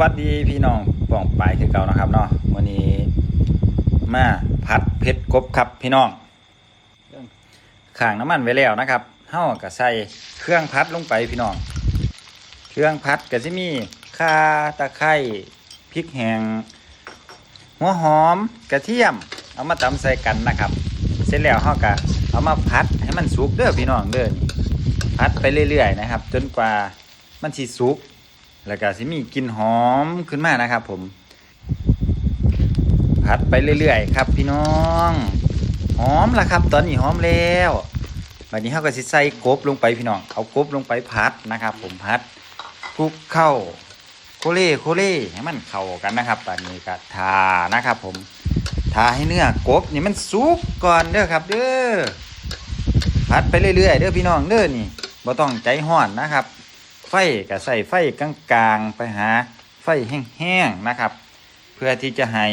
วัสดีพี่น้องป่องปายคือเก่านะครับเนาะวันนี้มาผัดเผ็ดกบครับพี่น้องข้างน้ำมันไว้แล้วนะครับเฮาก็ใส่เครื่องพัดลงไปพี่น้อง เครื่องพัดก็จะมีข่าตะไคร้พริกแห้งหัวหอมกระเทียม เอามาตำใส่กันนะครับ เสร็จแล้วเฮาก็เอามาพัดให้มันสุกเด้อพี่น้องเด้อพัดไปเรื่อยๆนะครับ จนกว่ามันสิสุก แล้วก็สิมีกลิ่นหอมขึ้นมานะครับผม ผัดไปเรื่อยๆ ครับ พี่น้อง หอมละครับ ตอนนี้หอมแล้วบัดนี้เราก็สิใส่กบลงไปพี่น้อง เอากบลงไปผัดนะครับ ผมผัดคลุกเข้าโคเล่โคเล่ให้มันเข้ากันนะครับบัดนี้ก็ทานะครับ ผมทาให้เนื้อกบนี่มันสุกก่อนเด้อครับเด้อผัดไปเรื่อยๆเด้อพี่น้องเด้อนี่บ่ต้องใจห้อนนะครับ ไฟก็ใส่ไฟกลางๆ ไปหาไฟแห้งๆนะครับ เพื่อที่จะให้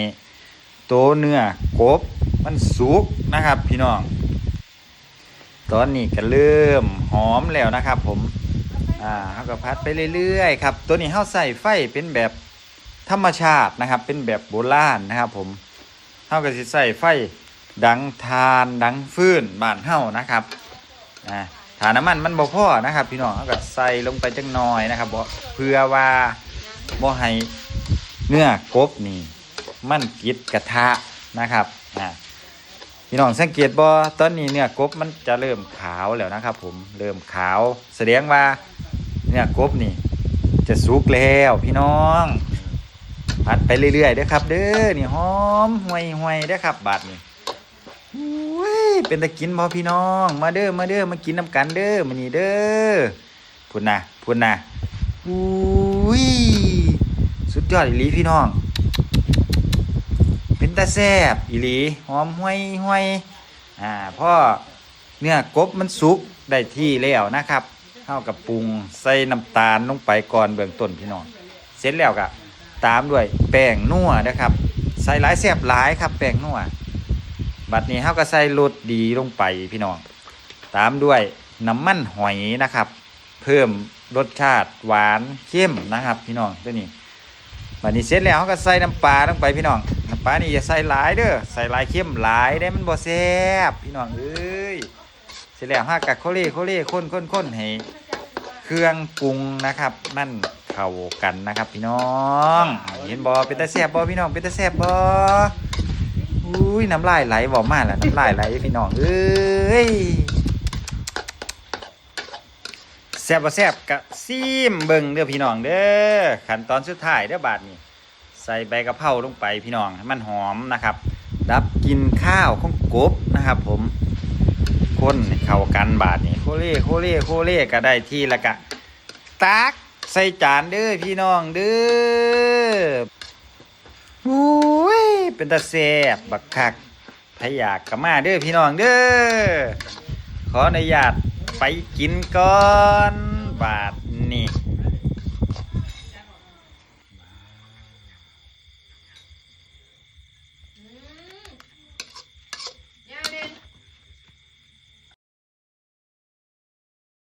ตัวเนื้อกบมันสุกนะครับ พี่น้อง ตอนนี้ก็เริ่มหอมแล้วนะครับ ผมอ่าเขาก็พัดไปเรื่อยๆครับ ตัวนี้เขาใส่ไฟเป็นแบบธรรมชาตินะครับ เป็นแบบโบราณนะครับ ผมเขาก็สิใส่ไฟดังทานดังฟื้นบานเฮานะครับอ่า ถ้าน้ำมันมันบ่พอนะครับ พี่น้องก็ใส่ลงไปจังน้อยนะครับบ่เพื่อว่าบ่ให้เนื้อกบนี่มันติดกระทะนะครับอ่าพี่น้องสังเกตบ่ตอนนี้เนื้อกบมันจะเริ่มขาวแล้วนะครับ ผมเริ่มขาว แสดงว่าเนื้อกบนี่ จะสุกแล้วพี่น้องผัดไปเรื่อยๆเด้อครับ เด้อนี่หอมห่วยๆเด้อครับ บาดนี้อุ้ย เป็นตะกินบ่พี่น้อง มาเด้อมาเด้อมากินน้ำกันเด้อมานี่เด้อพุ่นนะพุ่นนะอุ้ยสุดยอดอีหลีพี่น้อง เป็นตาแซบอีหลีหอมห้วยห้วยอ่าพ่อเนื้อกบมันสุกได้ที่แล้วนะครับเข้ากับปรุงใส่น้ำตาลลงไปก่อนเบื้องต้นพี่น้อง เสร็จแล้วก็ตามด้วยแป้งนัวนะครับ ใส่หลายแซบหลายครับแป้งนัว บัดนี้เขาก็ใส่รสดีลงไปพี่น้อง ตามด้วยน้ำมันหอยนะครับ เพิ่มรสชาติหวานเข้มนะครับ พี่น้องตัวนี้บัดนี้เสร็จแล้วเขาก็ใส่น้ำปลาลงไปพี่น้องน้ำปลานี่อย่าใส่หลายเด้อใส่หลายเข้มหลายได้มันบ่แซ่บพี่น้องเอ้ยเสร็จแล้วห้ากัโคเล่โคเล่ข้นข้นข้นให้เครื่องปรุงนะครับมันเข้ากันนะครับ พี่น้อง เห็นบ่เป็นตาแซ่บบ่พี่น้องเป็นตาแซ่บบ่ อุ้ยน้ำลายไหลบอกมาแล้วน้ำลายไหลพี่น้องเอ้ยแซ่บบ่แซ่บกะซีมเบิ่งเด้อพี่น้องเด้อขั้นตอนสุดท้ายเด้อบาดนี้ ใส่ใบกะเพราลงไปพี่น้องให้มันหอมนะครับ ดับกลินข้าวของกบนะครับ ผมคนเข้ากันบาดนี้โคเล่โคเล่โคเล่ก็ได้ที่ละกะตักใส่จานเด้อพี่น้องเด้ออุ้ย เป็นตาแซ่บบักคักถ้าอยากก็มาเด้อพี่น้องเด้อขออนุญาตไปกินก่อน บาท